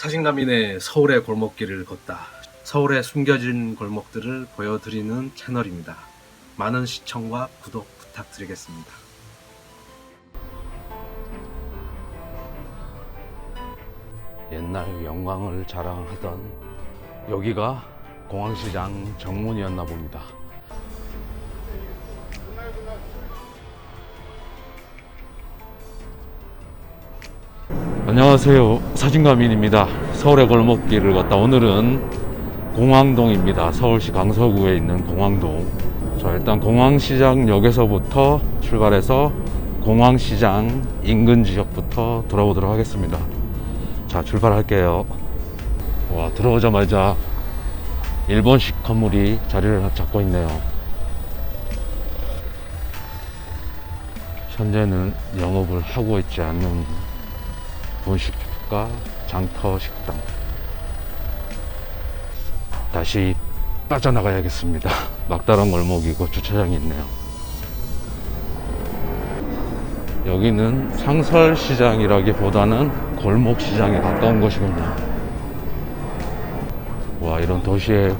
사진가민의 서울의 골목길을 걷다. 서울의 숨겨진 골목들을 보여드리는 채널입니다. 많은 시청과 구독 부탁드리겠습니다. 옛날 영광을 자랑하던 여기가 공항시장 정문이었나 봅니다. 안녕하세요. 사진가민입니다. 서울의 골목길을 걷다 오늘은 공항동입니다. 서울시 강서구에 있는 공항동. 자, 일단 공항시장역에서부터 출발해서 공항시장 인근 지역부터 돌아보도록 하겠습니다. 자 출발할게요 와 들어오자마자 일본식 건물이 자리를 잡고 있네요 현재는 영업을 하고 있지 않는 분식집과 장터 식당 다시 빠져나가야겠습니다 막다른 골목이고 주차장이 있네요 여기는 상설시장이라기보다는 골목시장에 가까운 곳이군요. 와, 이런 도시에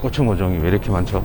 고층 어종이 왜 이렇게 많죠?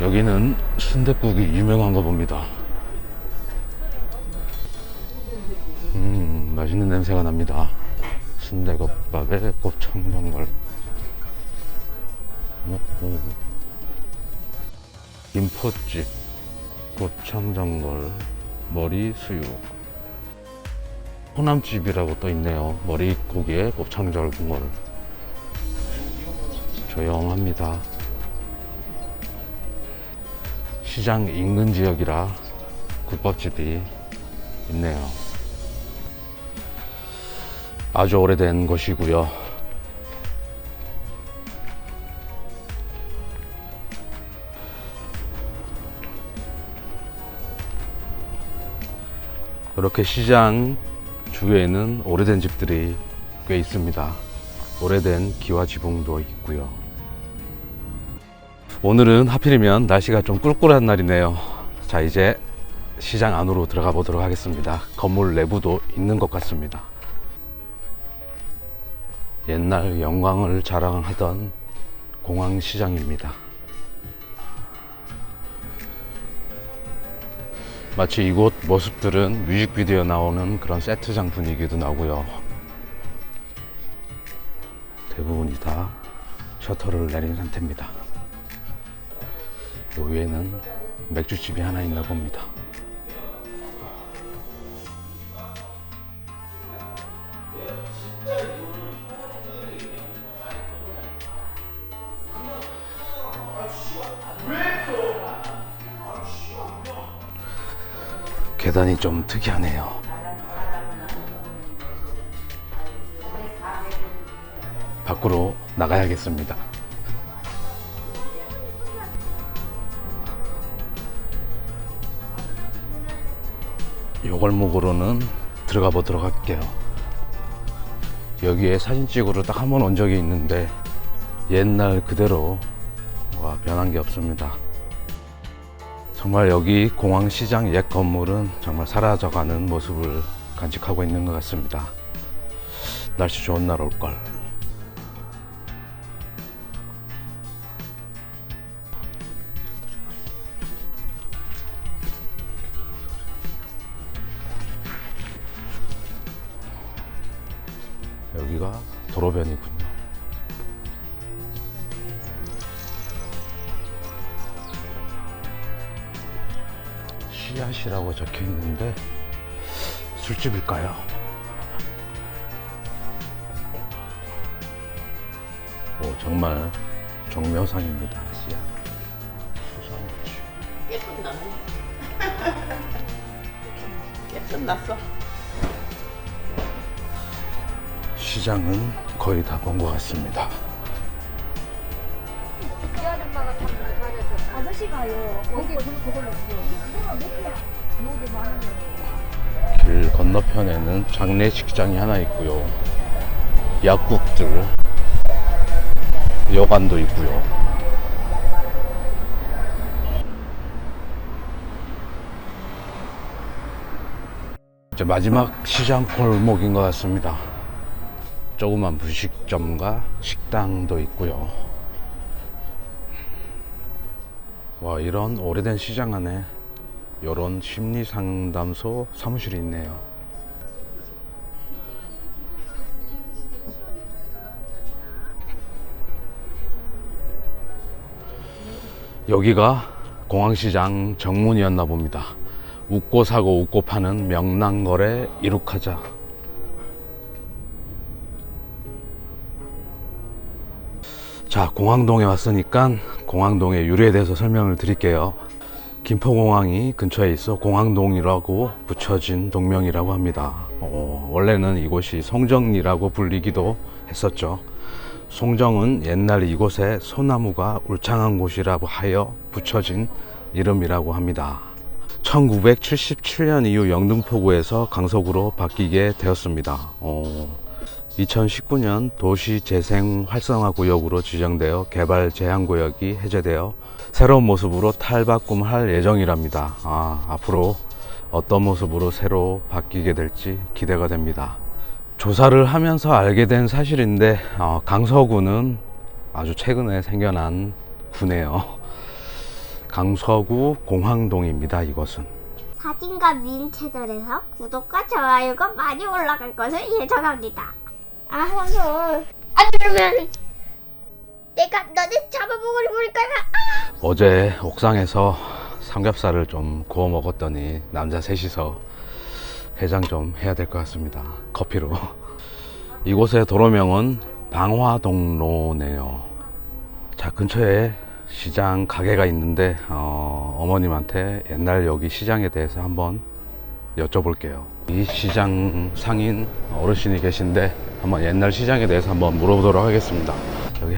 여기는 순댓국이 유명한가 봅니다. 음, 맛있는 냄새가 납니다. 순대국밥에 곱창전골 오, 김포집 곱창전골 머리 수육. 호남집이라고 또 있네요. 머리 고기에 곱창전골 조용합니다 시장 인근 지역이라 국밥집이 있네요 아주 오래된 곳이고요. 이렇게 시장 주위에는 오래된 집들이 꽤 있습니다. 오래된 기와 지붕도 있고요. 오늘은 하필이면 날씨가 좀 꿀꿀한 날이네요. 자, 이제 시장 안으로 들어가 보도록 하겠습니다. 건물 내부도 있는 것 같습니다. 옛날 영광을 자랑하던 공항시장입니다. 마치 이곳 모습들은 뮤직비디오 나오는 그런 세트장 분위기도 나고요. 대부분이 다 셔터를 내린 상태입니다. 요 위에는 맥주집이 하나 있나 봅니다. 계단이 좀 특이하네요. 밖으로 나가야겠습니다. 요 골목으로는 들어가 보도록 할게요. 여기에 사진 찍으러 딱 한 번 온 적이 있는데 옛날 그대로 와 변한 게 없습니다. 정말 여기 공항시장 옛 건물은 정말 사라져가는 모습을 간직하고 있는 것 같습니다. 날씨 좋은 날 올걸. 여기가 도로변이군요. 씨앗이라고 적혀 있는데 술집일까요? 오 정말 정묘상입니다. 씨앗. 수상치. 깨끗 났네. 깨끗 났어. 시장은 거의 다 본 것 같습니다. 길 건너편에는 장례식장이 하나 있고요. 약국들, 여관도 있고요. 이제 마지막 시장 골목인 것 같습니다. 조그만 분식점과 식당도 있고요. 와, 이런 오래된 시장 안에 이런 심리 상담소 사무실이 있네요. 여기가 공항시장 정문이었나 봅니다. 웃고 사고 웃고 파는 명랑거래 이룩하자. 자, 공항동에 왔으니까 공항동의 유래에 대해서 설명을 드릴게요. 김포공항이 근처에 있어 공항동이라고 붙여진 동명이라고 합니다. 어, 원래는 이곳이 송정리라고 불리기도 했었죠. 송정은 옛날 이곳에 소나무가 울창한 곳이라고 하여 붙여진 이름이라고 합니다. 1977년 이후 영등포구에서 강서구로 바뀌게 되었습니다. 어, 2019년 도시재생 활성화 구역으로 지정되어 개발 제한 구역이 해제되어 새로운 모습으로 탈바꿈할 예정이랍니다. 아, 앞으로 어떤 모습으로 새로 바뀌게 될지 기대가 됩니다. 조사를 하면서 알게 된 사실인데 어, 강서구는 아주 최근에 생겨난 구네요. 강서구 공항동입니다. 이것은 사진과 미인 채널에서 구독과 좋아요가 많이 올라갈 것을 예정합니다. 아, 현수. 안 그러면 내가 너네 버릴 거야. 아! 어제 옥상에서 삼겹살을 좀 구워 먹었더니 남자 셋이서 해장 좀 해야 될 것 같습니다. 커피로. 이곳의 도로명은 방화동로네요. 자, 근처에 시장 가게가 있는데 어, 어머님한테 옛날 여기 시장에 대해서 한번 여쭤볼게요. 이 시장 상인 어르신이 계신데 한번 옛날 시장에 대해서 한번 물어보도록 하겠습니다. 여기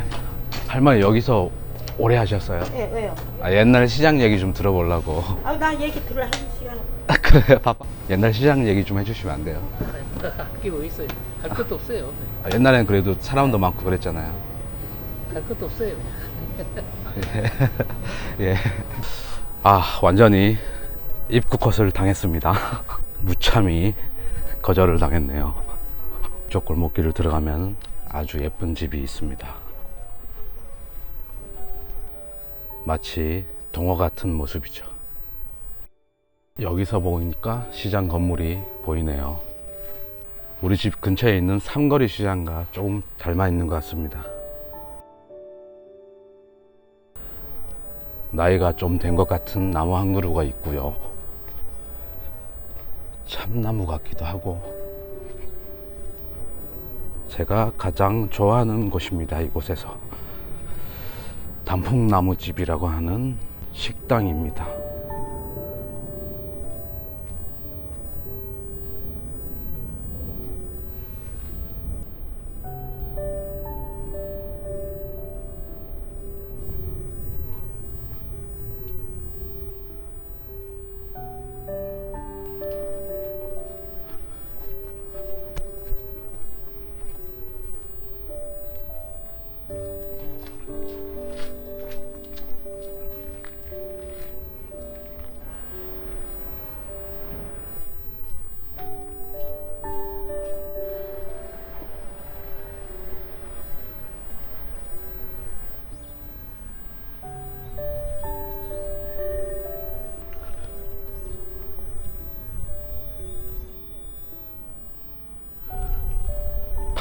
할머니 여기서 오래 하셨어요? 예, 왜요? 아, 옛날 시장 얘기 좀 들어보려고. 아, 나 얘기 들을 한 시간. 그래요, 바빠. 옛날 시장 얘기 좀 해주시면 안 돼요? 할게 뭐 있어요? 할 것도 없어요. 아, 옛날엔 그래도 사람도 많고 그랬잖아요. 할 것도 없어요. 예. 아, 완전히 입국 컷을 당했습니다. 무참히 거절을 당했네요. 저 골목길을 들어가면 아주 예쁜 집이 있습니다. 마치 동화 같은 모습이죠. 여기서 보니까 시장 건물이 보이네요. 우리 집 근처에 있는 삼거리 시장과 조금 닮아 있는 것 같습니다. 나이가 좀 된 것 같은 나무 한 그루가 있고요. 참나무 같기도 하고. 제가 가장 좋아하는 곳입니다. 이곳에서. 단풍나무집이라고 하는 식당입니다.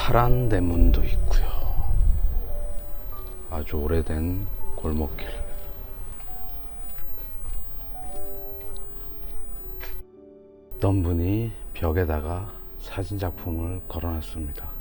파란 대문도 있고요. 아주 오래된 골목길. 어떤 분이 벽에다가 사진 작품을 걸어놨습니다.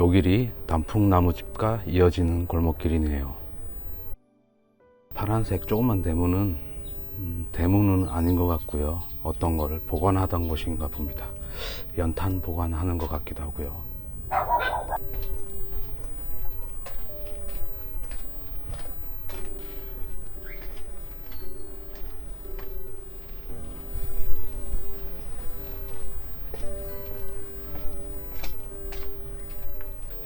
요 길이 단풍나무집과 이어지는 골목길이네요. 파란색 조그만 대문은 음, 대문은 아닌 것 같고요. 어떤 거를 보관하던 곳인가 봅니다. 연탄 보관하는 것 같기도 하고요.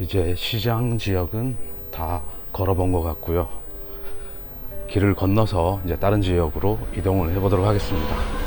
이제 시장 지역은 다 걸어본 것 같고요. 길을 건너서 이제 다른 지역으로 이동을 해보도록 하겠습니다.